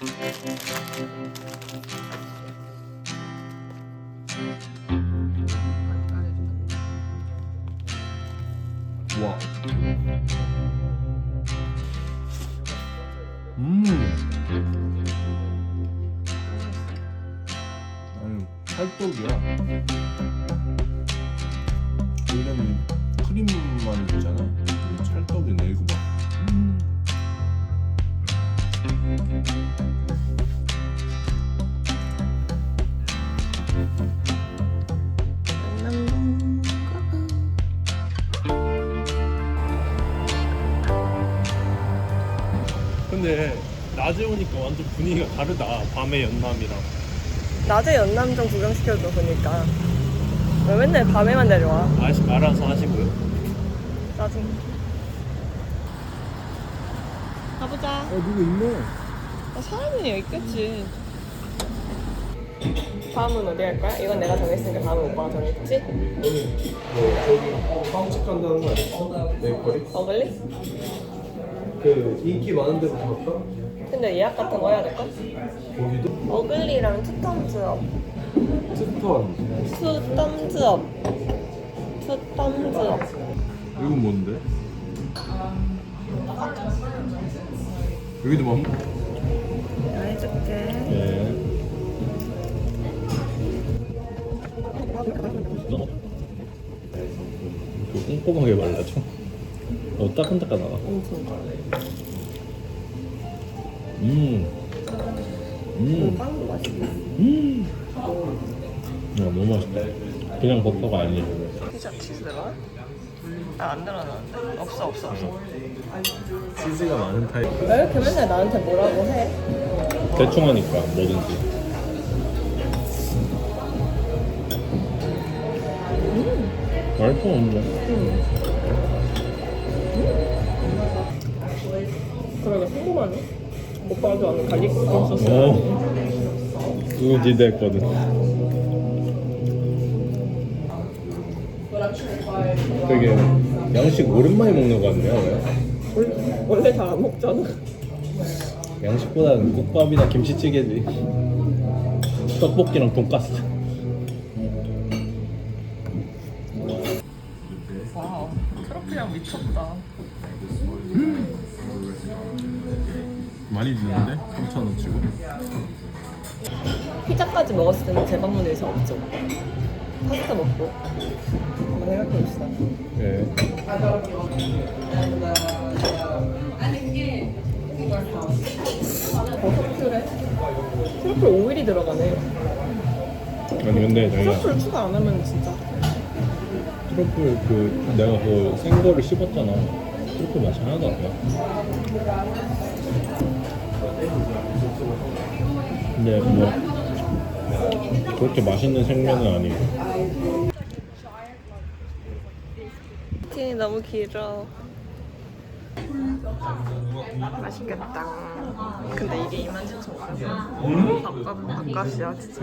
와. 근데 낮에 오니까 완전 분위기가 다르다. 밤의 연남이랑. 낮에 연남 좀 구경시켜줘 보니까 왜 맨날 밤에만 내려와 아시, 알아서 하시고요. 짜증 가보자 어 누구 있네. 아, 사람이 여기 있겠지 다음은 어디 갈 거야? 이건 내가 정했으니까 다음은 오빠가 정했지? 오늘 뭐 저기 빵집 간다는 거 아니었어? 메이커리? 어글리? 그 인기 많은 데로 갈까? 근데 예약 같은 거 해야 될까? 거기도? 어글리랑 투텀즈업 스톤. 투텀즈업 투텀즈업 이건 뭔데? 여기도 뭐 해줄게 네. 그 꼼꼼하게 말라줘. 어, 따끈따끈하다. 음. 음. 빵도 음. 야, 너무 맛있다. 그냥 버터가 아니에요. 피자 치즈 들어가? 아안 들어가는데? 없어 없어 없어 치즈가 많은 타입. 왜 이렇게 맨날 나한테 뭐라고 해? 대충 하니까 뭐든지. 맛있어, 엄청. 그러게 궁금하네 오빠도 아는 갈릭 소스 어. 그거 기대했거든. 되게 양식 오랜만에 먹는 거 같네요. 왜? 원래, 원래 잘 안 먹잖아 양식보다는 국밥이나 김치찌개지. 떡볶이랑 돈까스. 와우 트러플이랑 미쳤다 많이 주는데? 3,000원 치고 피자까지 먹었을 때는 재방문이 이상 없죠 파스타 먹고 한번 생각해봅시다 예. 버섯풀에 트러플 오일이 들어가네 아니 근데 자기가 트러플 추가 안 하면 진짜 트러플 그 내가 그 생거를 씹었잖아. 트러플 맛이 하나도 안 나. 근데 뭐 그렇게 맛있는 생면은 아니고. 치킨이 너무 길어 맛있겠다 근데 이게 27,000원 밥값 밥값이야 진짜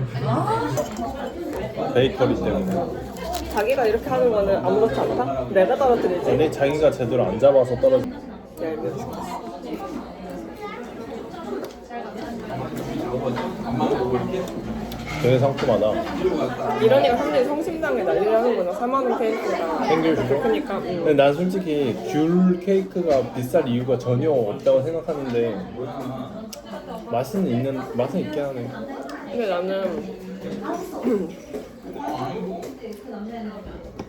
베이커리 때문에. 자기가 이렇게 하는 거는 아무렇지 않다? 내가 떨어뜨리지? 아니 자기가 제대로 안 잡아서 떨어져. 얇은 되게 상큼하다. 이러니까 사람들이 성심당에 난리를 하는구나 4만원 케이크가 생귤 주죠? 그러니까 음. 근데 난 솔직히 귤 케이크가 비쌀 이유가 전혀 없다고 생각하는데 맛은 있는 맛은 있긴 하네. 근데 나는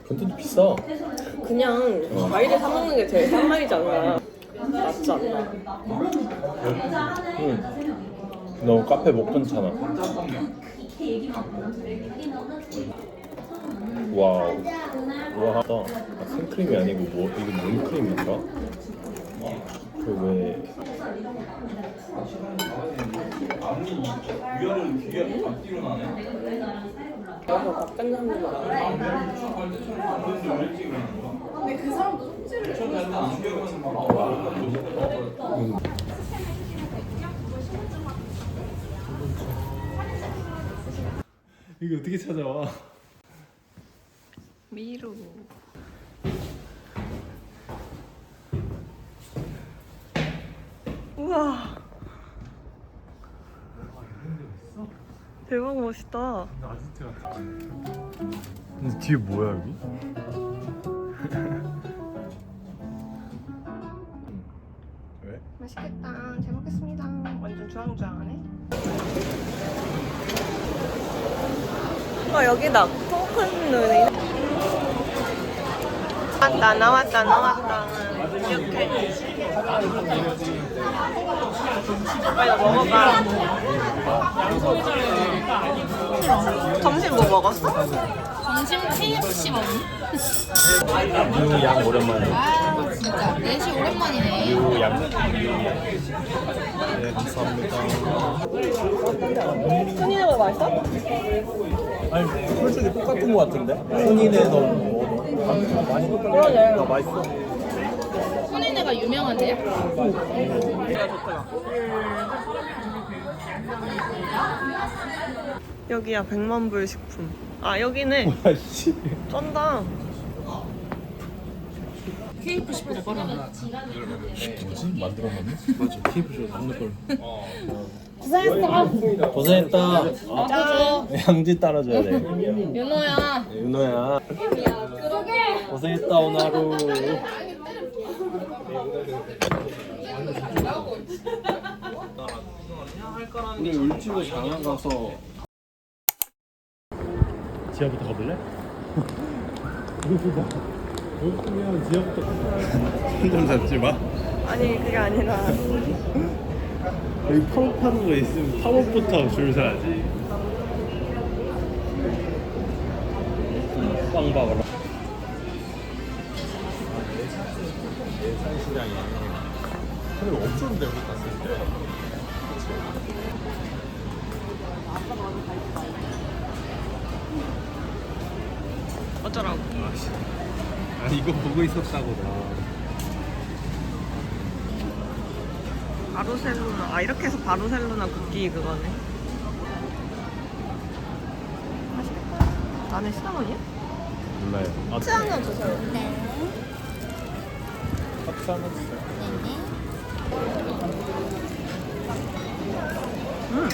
근데 도 비싸. 그냥 과일을 사 먹는 게 제일 싼 않나 맞지 않나 응. 너 카페 못 끊잖아. 와우. 와, 아, 생크림이 아니고 뭐 이거 뭔 크림인가? 그 왜? 밥간 하는 거 이게 어떻게 찾아와? 미루 우와 대박 멋있다. 아지트 같아. 근데 뒤에 뭐야 여기? 왜? 맛있겠다. 잘 먹겠습니다. 완전 주황주황 아 여기다 통큰 눈이. 나왔다 나왔다 나왔다. 이렇게. 빨리 너 먹어봐. 점심 뭐 먹었어? 점심 KFC 먹니? 유양 오랜만에. 아 진짜 4시 오랜만이네 유양. 네 감사합니다. 순이네가 맛있어? 아니 솔직히 똑같은 거 같은데? 혼인에 더 뭐, 많이 그러네. 더 맛있어. 손인애가 유명한데요? 여기야 백만불 식품. 아 여기네. 아씨. 쩐다. 뭐지? 만들어놨네? 맞아. 케이프 줘. 없는 걸. 고생했어 고생했다. 짜줘 양지 따라줘야 돼. 윤호야 윤호야. 고생했다 오늘 하루. 우리 울지도 장안 가서 지하부터 가볼래? 배고프면 지하부터. 힘좀 잡지 마. 아니 그게 아니라 여기 팝업 하는 거 있으면 팝업부터 줄 서야지. 빵 봐봐라. 예산 시장이 근데 없었는데 우리 갔을 때. 어쩌라고. 아니 이거 보고 있었다고 나. 바르셀로나. 아 이렇게 해서 바르셀로나 국기 그거네. 맛있겠다. 안에 시나몬이야? 몰라요. 아, 치 하나 주세요. 합치 하나 주세요. 음,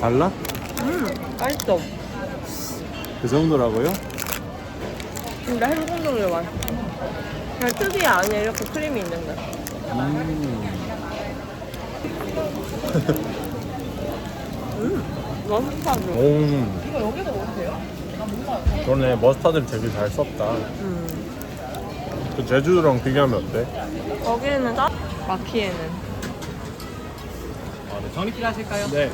달라? 음, 맛있어. 그 정도라고요? 근데 행동적으로 맛있어. 그냥 특이 안에 이렇게 크림이 있는데. 음. 음, 머스타드. 음. 이거 여기도 먹어도 돼요? 그러네 머스타드를 되게 잘 썼다. 음. 그 제주도랑 비교하면 어때? 여기는 짜? 마키에는. 아, 네. 정리필 하실까요? 네.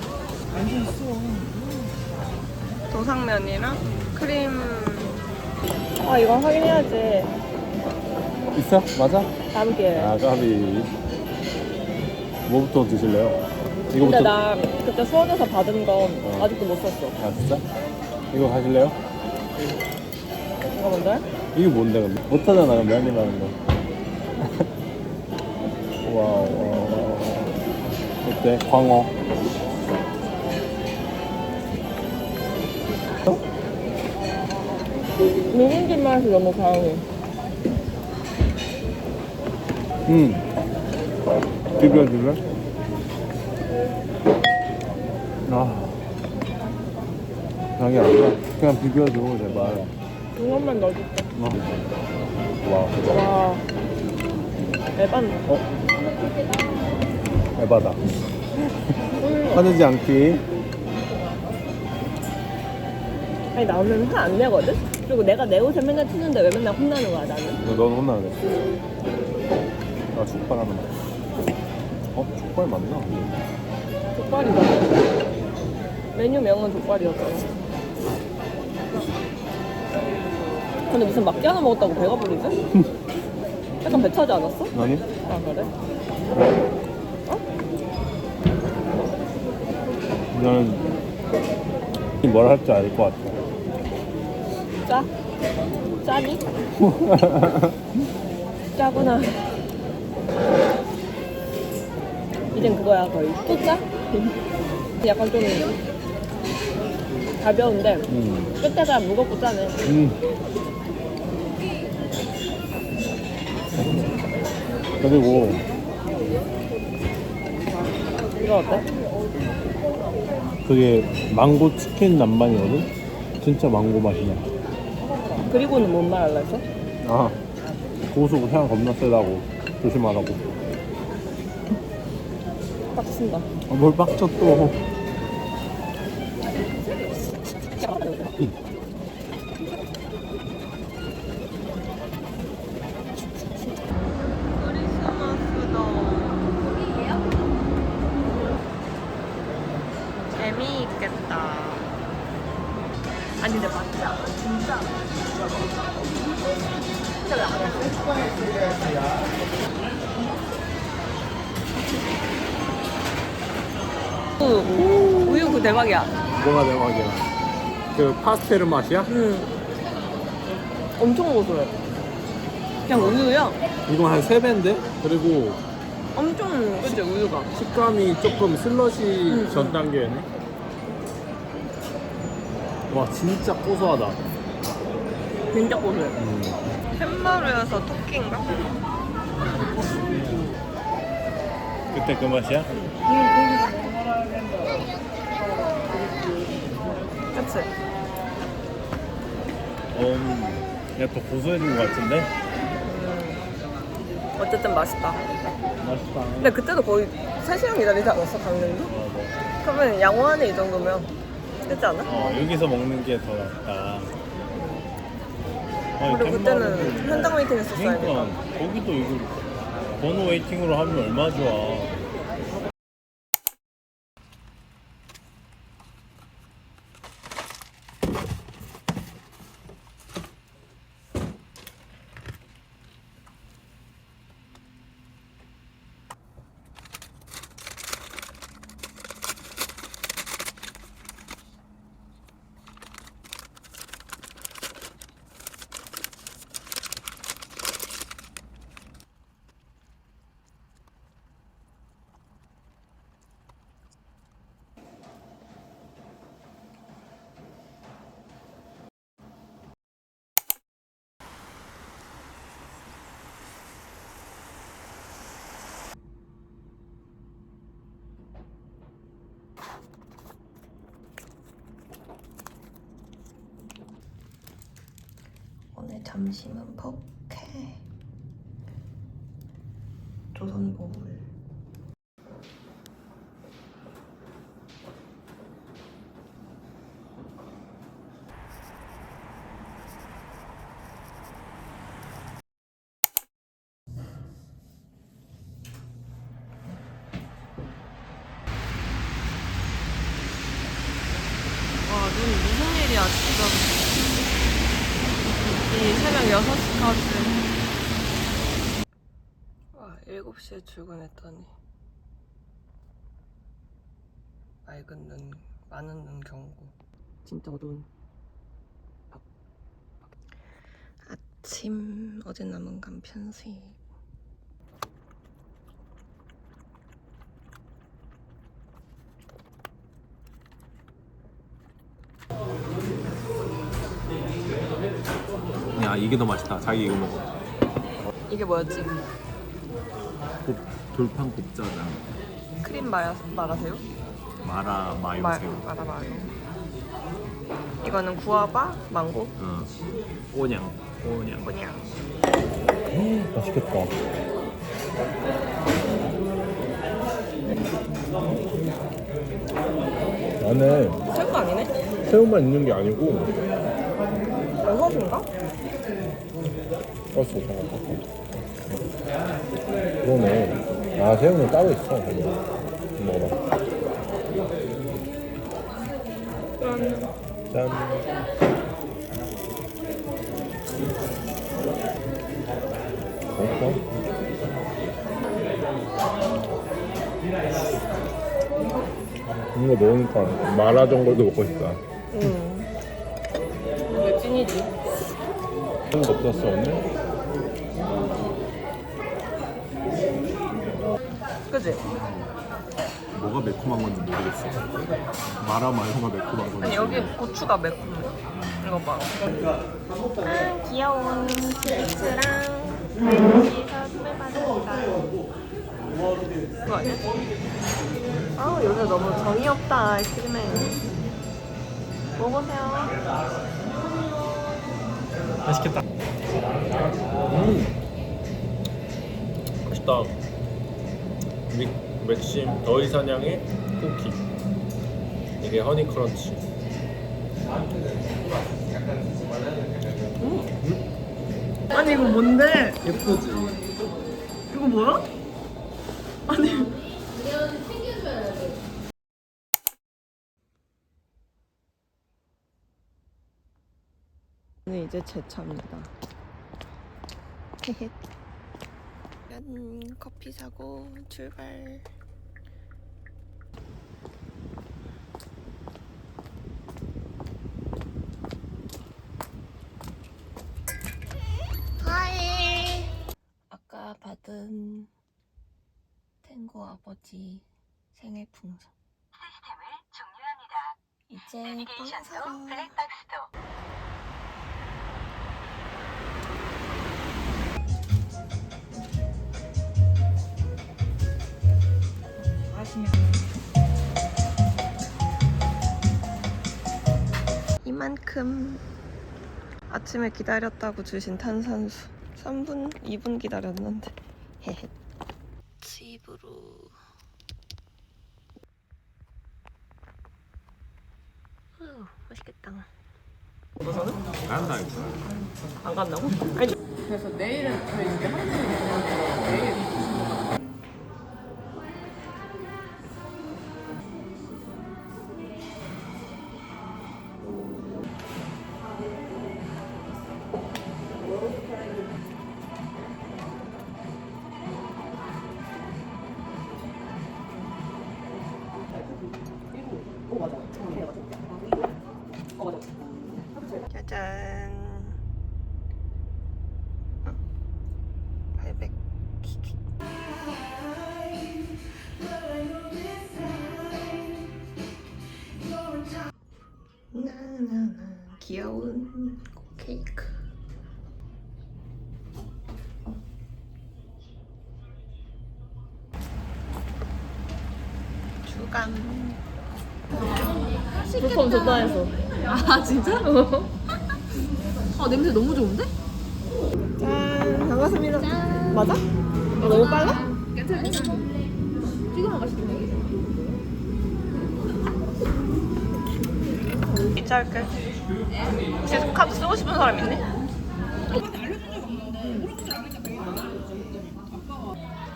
도상면이랑 크림. 아 이거 확인해야지. 있어? 맞아? 다음 기회에. 아, 까비. 뭐부터 드실래요? 근데 이거부터. 나 그때 수원에서 받은 거 어. 아직도 못 썼어. 아, 진짜? 이거 가실래요? 이거 뭔데? 이게 뭔데, 근데? 못하잖아, 그럼 면이 하는 거. 와우, 와우. 어때? 광어. 누룽지 맛이 너무 강해. 응. 비벼줄래? 아. 자기 아니야. 그냥 비벼줘, 제발. 이것만 넣어줄게. 어. 와, 와. 에반. 어? 에바다. 음. 화내지 않기. 아니 나는 화안 내거든? 그리고 내가 내 옷에 맨날 튀는데 왜 맨날 혼나는 거야 나는? 너 혼나네. 아, 족발 하나. 어? 족발 맞나? 족발이잖아. 메뉴명은 족발이었잖아. 근데 무슨 막기 하나 먹었다고 배가 부르지? 약간 배 차지 않았어? 아니? 아 그래? 나는 뭘할줄알것 같아. 짜? 짜니? 짜구나. 이젠 그거야 거의. 또 짜? 약간 좀 가벼운데 음. 끝에가 무겁고 짜네. 음. 그리고 이거 어때? 그게 망고 치킨 남반이거든? 진짜 망고 맛이 나. 그리고는 뭔말 했어? 아, 고수 향 겁나 세다고. 조심하라고. 빡친다. 아, 뭘 빡쳐 또. 우유, 우유 그 대박이야. 뭐가 대박이야. 그 파스텔 맛이야? 응. 엄청 고소해. 그냥 우유야. 이거 한 3배인데? 그리고 엄청 그치 우유가. 식감이 조금 슬러시 응. 전 단계네. 와, 진짜 고소하다. 진짜 고소해. 음. 햄마루여서 토끼인가? 그때 그 맛이야? 그치? 음, 야, 더 고소해진 것 같은데? 어쨌든 맛있다. 맛있다. 근데 그때도 거의 3시간 기다리지 않았어, 강릉도? 맞아. 그러면 양호하네, 이 정도면. 그렇지 않아? 어, 여기서 먹는 게 더 낫다. 아니, 그리고 그때는 현장 웨이팅 했었어야 그러니까. 거기도 이거 번호 웨이팅으로 하면 얼마 좋아. 오늘 점심은 포케. 조선보물. 와, 눈 무슨 일이야, 진짜. 이 새벽 6시까지. 와, 7시에 출근했더니. 맑은 눈, 많은 눈 경고. 진짜 어두운. 밖. 아침, 어제 남은 간 편식. 야, 이게 더 맛있다. 자기 이거 먹어. 이게 뭐였지? 곱, 돌판 곱짜장. 크림 마야, 마라새우? 마라 마요 마, 새우. 마라 마요. 이거는 구아바, 망고, 어. 꼬냥. 꼬냥. 그냥. 맛있겠다. 안에 새우가 아니네? 새우만 있는 게 아니고 버섯인가? 버스 잠깐 그러네. 아 새우는 따로 있어. 거기. 먹어봐. 짠. 맛있어? 이거 먹으니까 마라 전골도 먹고 싶다. 응. 이게 찐이지. 그런 거 없었어 오늘? 그지? 뭐가 매콤한 건지 모르겠어. 마라 마요가 매콤한 건지. 아니 여기 고추가 매콤해. 이거 봐. 아 귀여운 스위츠랑 여기서 받았다. 그거 아니야? 아 요새 너무 정이 없다 아이스크림에. 먹으세요. 맛있겠다. 음. 맛있다. 믹, 맥심 더이사냥의 쿠키. 이게 허니 크런치. 아니 이거 뭔데? 예쁘지? 이거 뭐야? 아니. 네, 이제 제 차입니다. 음, 커피 사고 출발. 하이. 아까 받은 탱고 아버지 생일 풍선. 이제 빵 사러. 이 만큼 아침에 기다렸다고 주신 탄산수. 3분, 2분 기다렸는데. 헤헤. 집으로. 후, 맛있겠다. 안 간다고? 그래서 내일은 저희 이제 있는데 내일 나나나 귀여운 케이크 주감 부품 좋다 해서 아 진짜? 아 냄새 너무 좋은데? 짠 반갑습니다 맞아? 아, 너무 빨라? 괜찮아 지금은 맛있겠네 이짤게 계속 카드 쓰고 싶은 사람 있니?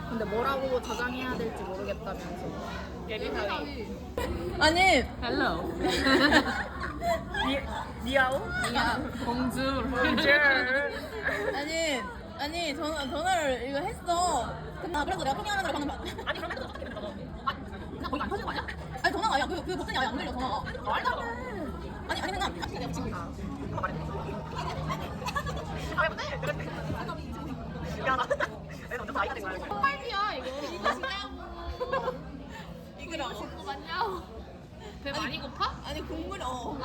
근데 뭐라고 저장해야 될지 모르겠다면서 예리하게 아니 헬로 니아오? 야 공주 아니 아니 전화 전화를 이거 했어. 근데 아, 그래서 내가 통화하느라 방금 아니 그러면 어떻게 되는 거야? 나 거기 안 터진 거 아니야? 아니 전화가 아예 그, 그 버튼이 아예 안 눌려 전화가. 말도 아니 아니 그냥 아니 지금. 빨리야 이거. 맛있냐고. 이거 맛있고 맞냐고. 배 많이 고파? 아니 국물이 어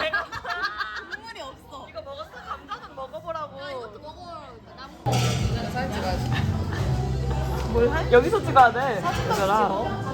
여기서 찍어야 돼. 사진 찍어라